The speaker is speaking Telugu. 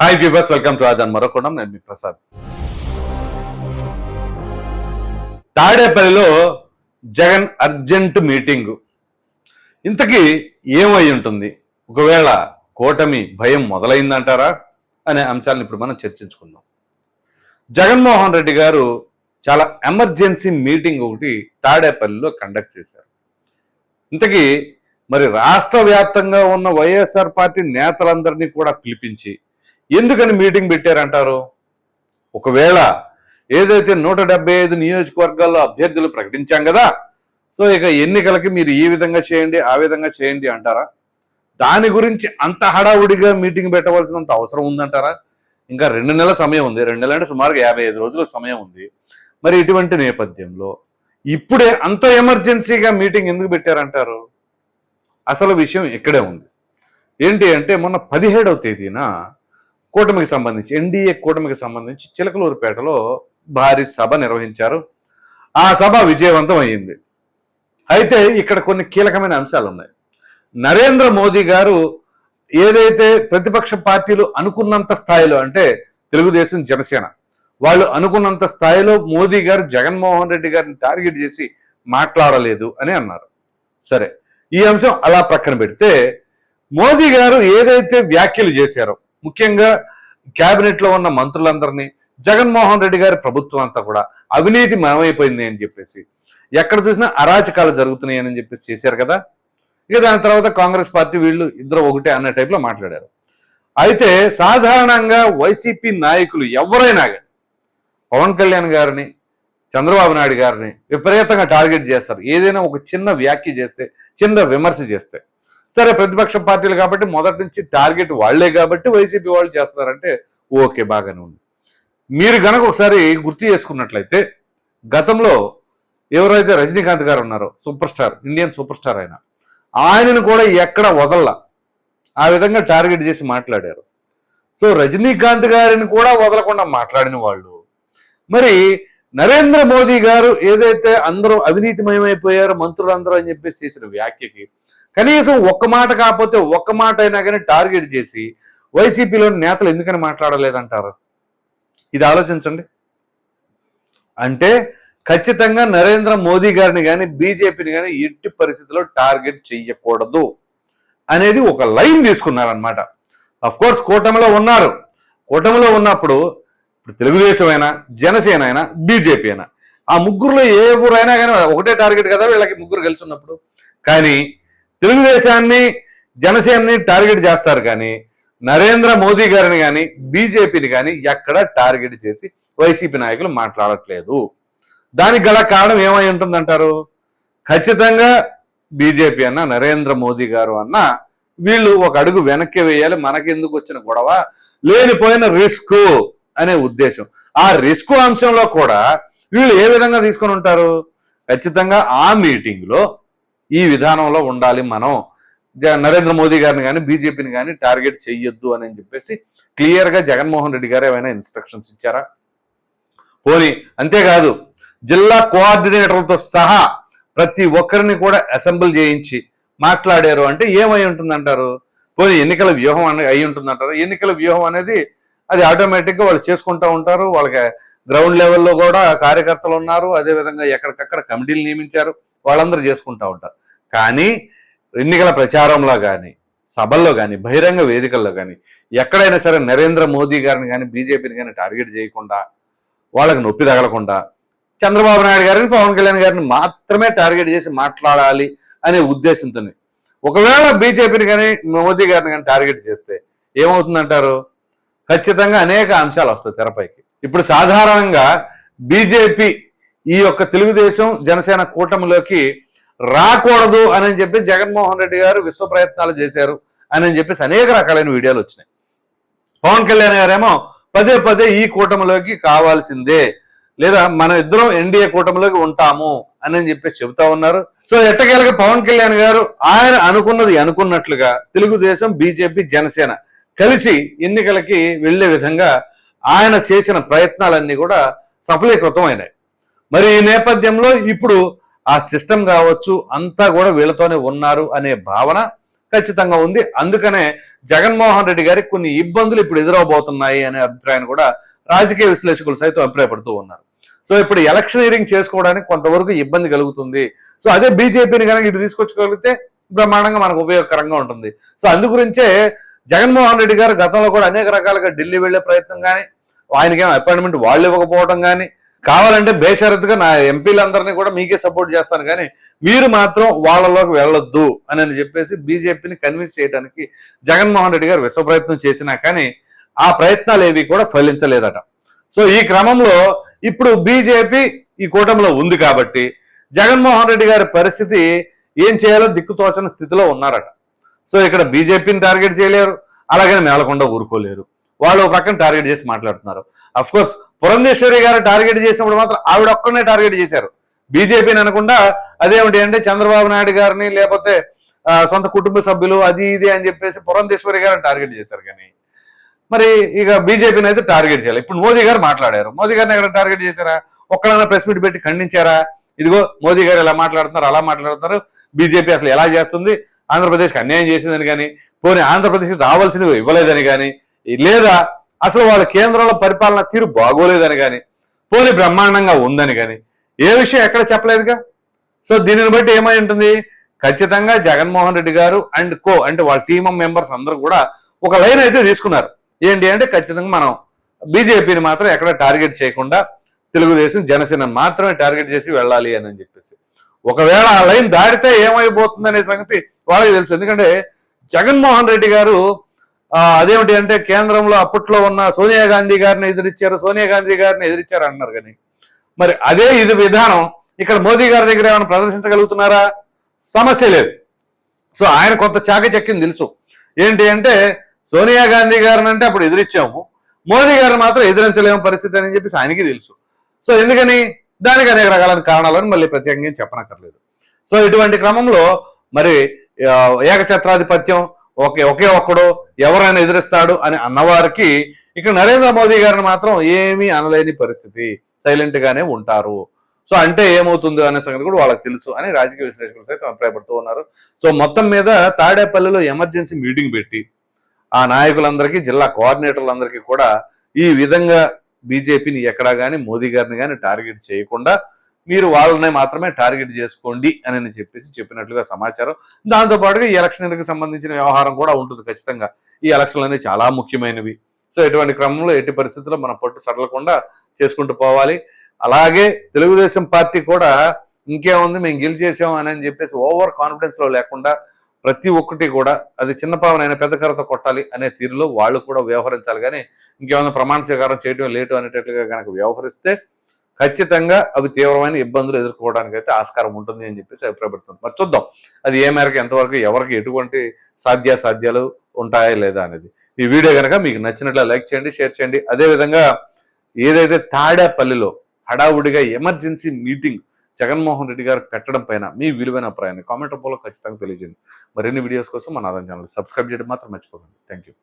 హాయ్ వ్యూవర్స్ వెల్కమ్ టు ఆదాన్ మరొకడం నేను మీ ప్రసాద్ తాడేపల్లిలో జగన్ అర్జెంట్ మీటింగు. ఇంతకీ ఏమై ఉంటుంది? ఒకవేళ కూటమి భయం మొదలైందంటారా? అనే అంశాలను ఇప్పుడు మనం చర్చించుకుందాం. జగన్మోహన్ రెడ్డి గారు చాలా ఎమర్జెన్సీ మీటింగ్ ఒకటి తాడేపల్లిలో కండక్ట్ చేశారు. ఇంతకీ మరి రాష్ట్ర వ్యాప్తంగా ఉన్న వైఎస్ఆర్ పార్టీ నేతలందరినీ కూడా పిలిపించి ఎందుకని మీటింగ్ పెట్టారంటారు? ఒకవేళ ఏదైతే నూట డెబ్బై ఐదు నియోజకవర్గాల్లో అభ్యర్థులు ప్రకటించాం కదా సో ఇక ఎన్నికలకి మీరు ఈ విధంగా చేయండి ఆ విధంగా చేయండి అంటారా? దాని గురించి అంత హడావుడిగా మీటింగ్ పెట్టవలసినంత అవసరం ఉందంటారా? ఇంకా రెండు నెలల సమయం ఉంది. రెండు నెలలు అంటే సుమారుగా యాభై ఐదు రోజుల సమయం ఉంది. మరి ఇటువంటి నేపథ్యంలో ఇప్పుడే అంత ఎమర్జెన్సీగా మీటింగ్ ఎందుకు పెట్టారంటారు? అసలు విషయం ఇక్కడే ఉంది. ఏంటి అంటే మొన్న పదిహేడవ తేదీన కూటమికి సంబంధించి ఎన్డీఏ కూటమికి సంబంధించి చిలకలూరుపేటలో భారీ సభ నిర్వహించారు. ఆ సభ విజయవంతం అయ్యింది. అయితే ఇక్కడ కొన్ని కీలకమైన అంశాలు ఉన్నాయి నరేంద్ర మోదీ గారు ఏదైతే ప్రతిపక్ష పార్టీలు అనుకున్నంత స్థాయిలో అంటే తెలుగుదేశం జనసేన వాళ్ళు అనుకున్నంత స్థాయిలో మోదీ గారు జగన్మోహన్ రెడ్డి గారిని టార్గెట్ చేసి మాట్లాడలేదు అని అన్నారు. సరే ఈ అంశం అలా పక్కన పెడితే మోదీ గారు ఏదైతే వ్యాఖ్యలు చేశారో ముఖ్యంగా క్యాబినెట్లో లో ఉన్న మంత్రులందరినీ జగన్మోహన్ రెడ్డి గారి ప్రభుత్వం అంతా కూడా అవినీతి మయమైపోయింది అని చెప్పేసి ఎక్కడ చూసినా అరాచకాలు జరుగుతున్నాయి అని చెప్పేసి చేశారు కదా. ఇక దాని తర్వాత కాంగ్రెస్ పార్టీ వీళ్ళు ఇద్దరు ఒకటే అన్న టైప్లో మాట్లాడారు. అయితే సాధారణంగా వైసీపీ నాయకులు ఎవరైనా కానీ పవన్ కళ్యాణ్ గారిని చంద్రబాబు నాయుడు గారిని విపరీతంగా టార్గెట్ చేస్తారు. ఏదైనా ఒక చిన్న వ్యాఖ్య చేస్తే చిన్న విమర్శ చేస్తే సరే ప్రతిపక్ష పార్టీలు కాబట్టి మొదటి నుంచి టార్గెట్ వాళ్ళే కాబట్టి వైసీపీ వాళ్ళు చేస్తున్నారంటే ఓకే బాగానే ఉంది. మీరు గనక ఒకసారి గుర్తు చేసుకున్నట్లయితే గతంలో ఎవరైతే రజనీకాంత్ గారు ఉన్నారో super star Indian super star ఆయన ఆయనను కూడా ఎక్కడ వదల్లా. ఆ విధంగా టార్గెట్ చేసి మాట్లాడారు. సో రజనీకాంత్ గారిని కూడా వదలకుండా మాట్లాడిన వాళ్ళు. మరి నరేంద్ర మోదీ గారు ఏదైతే అందరూ అవినీతిమయమైపోయారో మంత్రులందరూ అని చెప్పేసి చేసిన వ్యాఖ్యకి కనీసం ఒక్క మాట కాకపోతే ఒక్క మాట అయినా కానీ టార్గెట్ చేసి వైసీపీలోని నేతలు ఎందుకని మాట్లాడలేదంటారు? ఇది ఆలోచించండి. అంటే ఖచ్చితంగా నరేంద్ర మోదీ గారిని కానీ బీజేపీని కానీ ఎట్టి పరిస్థితుల్లో టార్గెట్ చెయ్యకూడదు అనేది ఒక లైన్ తీసుకున్నారనమాట అఫ్ కోర్స్ కూటమిలో ఉన్నారు. కూటమిలో ఉన్నప్పుడు ఇప్పుడు తెలుగుదేశం అయినా జనసేన అయినా బీజేపీ అయినా ఆ ముగ్గురులో ఏ ఊరైనా కానీ ఒకటే టార్గెట్ కదా వీళ్ళకి ముగ్గురు కలిసి ఉన్నప్పుడు కానీ తెలుగుదేశాన్ని జనసేనని టార్గెట్ చేస్తారు కానీ నరేంద్ర మోదీ గారిని కానీ బీజేపీని కానీ ఎక్కడ టార్గెట్ చేసి వైసీపీ నాయకులు మాట్లాడట్లేదు. దానికి గల కారణం ఏమై ఉంటుందంటారు? ఖచ్చితంగా బీజేపీ అన్న నరేంద్ర మోదీ గారు అన్న వీళ్ళు ఒక అడుగు వెనక్కి వేయాలి మనకెందుకు వచ్చిన గొడవ? లేనిపోయిన రిస్క్. అనే ఉద్దేశం. ఆ రిస్క్ అంశంలో కూడా వీళ్ళు ఏ విధంగా తీసుకొని ఉంటారు? ఖచ్చితంగా ఆ మీటింగ్లో ఈ విధానంలో ఉండాలి మనం. జ- నరేంద్ర మోదీ గారిని కానీ బీజేపీని కానీ టార్గెట్ చెయ్యొద్దు అని చెప్పేసి క్లియర్గా జగన్మోహన్ రెడ్డి గారు ఏమైనా ఇన్స్ట్రక్షన్స్ ఇచ్చారా? పోనీ అంతేకాదు జిల్లా కోఆర్డినేటర్లతో సహా ప్రతి ఒక్కరిని కూడా అసెంబ్ల్ చేయించి మాట్లాడారు అంటే ఏమై ఉంటుందంటారు? పోనీ ఎన్నికల వ్యూహం అనే అయి ఉంటుందంటారు? ఎన్నికల వ్యూహం అనేది అది ఆటోమేటిక్గా వాళ్ళు చేసుకుంటూ ఉంటారు. వాళ్ళకి గ్రౌండ్ లెవెల్లో కూడా కార్యకర్తలు ఉన్నారు. అదేవిధంగా ఎక్కడికక్కడ కమిటీలు నియమించారు. వాళ్ళందరూ చేసుకుంటూ ఉంటారు. కానీ ఎన్నికల ప్రచారంలో కానీ సభల్లో కానీ బహిరంగ వేదికల్లో కానీ ఎక్కడైనా సరే నరేంద్ర మోదీ గారిని కానీ బీజేపీని కానీ టార్గెట్ చేయకుండా వాళ్ళకి నొప్పి తగలకుండా చంద్రబాబు నాయుడు గారిని పవన్ కళ్యాణ్ గారిని మాత్రమే టార్గెట్ చేసి మాట్లాడాలి అనే ఉద్దేశంతోనే. ఒకవేళ బీజేపీని కానీ మోదీ గారిని కానీ టార్గెట్ చేస్తే ఏమవుతుందంటారు? ఖచ్చితంగా అనేక అంశాలు వస్తాయి తెరపైకి. ఇప్పుడు సాధారణంగా బీజేపీ ఈ యొక్క తెలుగుదేశం జనసేన కూటమిలోకి రాకూడదు అని చెప్పి జగన్మోహన్ రెడ్డి గారు విశ్వ ప్రయత్నాలు చేశారు అని చెప్పేసి అనేక రకాలైన వీడియోలు వచ్చినాయి. పవన్ కళ్యాణ్ గారేమో పదే పదే ఈ కూటమిలోకి కావాల్సిందే. లేదా మన ఇద్దరం ఎన్డీఏ కూటమిలోకి ఉంటాము అని చెప్పి చెబుతా ఉన్నారు. సో ఎట్టకేలకి పవన్ కళ్యాణ్ గారు ఆయన అనుకున్నది అనుకున్నట్లుగా తెలుగుదేశం బీజేపీ జనసేన కలిసి ఎన్నికలకి వెళ్ళే విధంగా ఆయన చేసిన ప్రయత్నాలన్నీ కూడా సఫలీకృతం అయినాయి మరి ఈ నేపథ్యంలో ఇప్పుడు ఆ సిస్టమ్ కావచ్చు అంతా కూడా వీళ్ళతోనే ఉన్నారు అనే భావన ఖచ్చితంగా ఉంది. అందుకనే జగన్మోహన్ రెడ్డి గారికి కొన్ని ఇబ్బందులు ఇప్పుడు ఎదురవబోతున్నాయి అనే అభిప్రాయాన్ని కూడా రాజకీయ విశ్లేషకులు సైతం అభిప్రాయపడుతూ ఉన్నారు. సో ఇప్పుడు ఎలక్షనీరింగ్ చేసుకోవడానికి కొంతవరకు ఇబ్బంది కలుగుతుంది. సో అదే బీజేపీని కనుక ఇటు తీసుకొచ్చగలిగితే బ్రహ్మాండంగా మనకు ఉపయోగకరంగా ఉంటుంది. సో అందు గురించే జగన్మోహన్ రెడ్డి గారు గతంలో కూడా అనేక రకాలుగా ఢిల్లీ వెళ్ళే ప్రయత్నం కానీ ఆయనకేం అపాయింట్మెంట్ వాళ్ళు ఇవ్వకపోవడం కానీ కావాలంటే బేషరత్గా నా ఎంపీలందరినీ కూడా మీకే సపోర్ట్ చేస్తాను కానీ మీరు మాత్రం వాళ్ళలోకి వెళ్ళొద్దు అని అని చెప్పేసి బీజేపీని కన్విన్స్ చేయడానికి జగన్మోహన్ రెడ్డి గారు విశ్వ ప్రయత్నం చేసినా కానీ ఆ ప్రయత్నాలు ఏవి కూడా ఫలించలేదట. సో ఈ క్రమంలో ఇప్పుడు బీజేపీ ఈ కూటమిలో ఉంది కాబట్టి జగన్మోహన్ రెడ్డి గారి పరిస్థితి ఏం చేయాలో దిక్కుతోచని స్థితిలో ఉన్నారట. సో ఇక్కడ బీజేపీని టార్గెట్ చేయలేరు అలాగే మేలకొండ ఊరుకోలేరు. వాళ్ళు ఒక పక్కన టార్గెట్ చేసి మాట్లాడుతున్నారు. అఫ్ కోర్స్ పురంధేశ్వరి గారు టార్గెట్ చేసినప్పుడు మాత్రం ఆవిడ ఒక్కనే టార్గెట్ చేశారు. బీజేపీని అనకుండా అదేమిటి అంటే చంద్రబాబు నాయుడు గారిని లేకపోతే సొంత కుటుంబ సభ్యులు అది ఇది అని చెప్పేసి పురంధేశ్వరి గారిని టార్గెట్ చేశారు కానీ. మరి ఇక బీజేపీని అయితే టార్గెట్ చేయాలి. ఇప్పుడు మోదీ గారు మాట్లాడారు. మోదీ గారిని ఎక్కడ టార్గెట్ చేశారా? ఒక్కడైనా ప్రెస్ మీట్ పెట్టి ఖండించారా? ఇదిగో మోదీ గారు ఎలా మాట్లాడుతున్నారు అలా మాట్లాడుతున్నారు. బీజేపీ అసలు ఎలా చేస్తుంది? ఆంధ్రప్రదేశ్కి అన్యాయం చేసిందని కానీ పోనీ ఆంధ్రప్రదేశ్కి రావాల్సినవి ఇవ్వలేదని కానీ లేదా అసలు వాళ్ళ కేంద్రంలో పరిపాలన తీరు బాగోలేదని కానీ పోనీ బ్రహ్మాండంగా ఉందని కానీ ఏ విషయం ఎక్కడ చెప్పలేదుగా? సో దీనిని బట్టి ఏమై ఉంటుంది? ఖచ్చితంగా జగన్మోహన్ రెడ్డి గారు అండ్ కో అంటే వాళ్ళ టీమ్ మెంబర్స్ అందరూ కూడా ఒక లైన్ అయితే తీసుకున్నారు. ఏంటి అంటే ఖచ్చితంగా మనం బీజేపీని మాత్రం ఎక్కడ టార్గెట్ చేయకుండా తెలుగుదేశం జనసేన మాత్రమే టార్గెట్ చేసి వెళ్ళాలి అని చెప్పేసి. ఒకవేళ ఆ లైన్ దాటితే ఏమైపోతుంది అనే సంగతి వాళ్ళకి తెలుసు. ఎందుకంటే జగన్మోహన్ రెడ్డి గారు అదేమిటి అంటే కేంద్రంలో అప్పట్లో ఉన్న సోనియా గాంధీ గారిని ఎదిరించారు సోనియా గాంధీ గారిని ఎదిరించారు అంటున్నారు కానీ. మరి అదే ఇది విధానం ఇక్కడ మోదీ గారి దగ్గర ఏమైనా ప్రదర్శించగలుగుతున్నారా? సమస్య లేదు. సో ఆయన కొంత చాకచక్యం తెలుసు. ఏంటి అంటే సోనియా గాంధీ గారిని అంటే అప్పుడు ఎదిరించాము. మోదీ గారిని మాత్రం ఎదిరించలేము పరిస్థితి అని చెప్పేసి ఆయనకి తెలుసు. సో ఎందుకని? దానికి అనేక రకాల కారణాలను మళ్ళీ ప్రత్యేకంగా చెప్పనక్కర్లేదు. సో ఇటువంటి క్రమంలో మరి ఏకఛత్రాధిపత్యం ఒకే ఒకే ఒక్కడు ఎవరైనా ఎదిరిస్తాడు అని అన్నవారికి ఇక్కడ నరేంద్ర మోదీ గారిని మాత్రం ఏమీ అనలేని పరిస్థితి. సైలెంట్ గానే ఉంటారు. సో అంటే ఏమవుతుంది అనే సంగతి కూడా వాళ్ళకి తెలుసు అని రాజకీయ విశ్లేషకులు సైతం అభిప్రాయపడుతూ ఉన్నారు. సో మొత్తం మీద తాడేపల్లిలో ఎమర్జెన్సీ మీటింగ్ పెట్టి ఆ నాయకులందరికీ జిల్లా కోఆర్డినేటర్లందరికీ కూడా ఈ విధంగా బీజేపీని ఎక్కడా కానీ మోదీ గారిని కానీ టార్గెట్ చేయకుండా మీరు వాళ్ళని మాత్రమే టార్గెట్ చేసుకోండి అని చెప్పేసి చెప్పినట్లుగా సమాచారం. దాంతో పాటుగా ఈ ఎలక్షన్లకు సంబంధించిన వ్యవహారం కూడా ఉంటుంది ఖచ్చితంగా. ఈ ఎలక్షన్లు అనేవి చాలా ముఖ్యమైనవి. సో ఎటువంటి క్రమంలో ఎట్టి పరిస్థితుల్లో మనం పట్టు సడలకుండా చేసుకుంటూ పోవాలి. అలాగే తెలుగుదేశం పార్టీ కూడా ఇంకేముంది మేము గెలిచేసాం అని అని చెప్పేసి ఓవర్ కాన్ఫిడెన్స్లో లేకుండా ప్రతి ఒక్కటి కూడా అది చిన్న పావనైనా పెద్ద కర్రతో కొట్టాలి అనే తీరులో వాళ్ళు కూడా వ్యవహరించాలి. కానీ ఇంకేమైనా ప్రమాణ స్వీకారం చేయడం లేటు అనేటట్లుగా కనుక వ్యవహరిస్తే ఖచ్చితంగా అవి తీవ్రమైన ఇబ్బందులు ఎదుర్కోవడానికి అయితే ఆస్కారం ఉంటుంది అని చెప్పేసి అభిప్రాయపడుతుంది మరి చూద్దాం అది ఏ మేరకు ఎంతవరకు ఎవరికి ఎటువంటి సాధ్యాసాధ్యాలు ఉంటాయా లేదా అనేది. ఈ వీడియో కనుక మీకు నచ్చినట్లే లైక్ చేయండి షేర్ చేయండి. అదేవిధంగా ఏదైతే తాడేపల్లిలో హడావుడిగా ఎమర్జెన్సీ మీటింగ్ జగన్మోహన్ రెడ్డి గారు పెట్టడం పైన మీ విలువైన అభిప్రాయాన్ని కామెంట్ రూపంలో ఖచ్చితంగా తెలియజేయండి. మరిన్ని వీడియోస్ కోసం మన ఆదాయం ఛానల్ సబ్స్క్రైబ్ చేయడం మాత్రం మర్చిపోకండి. Thank you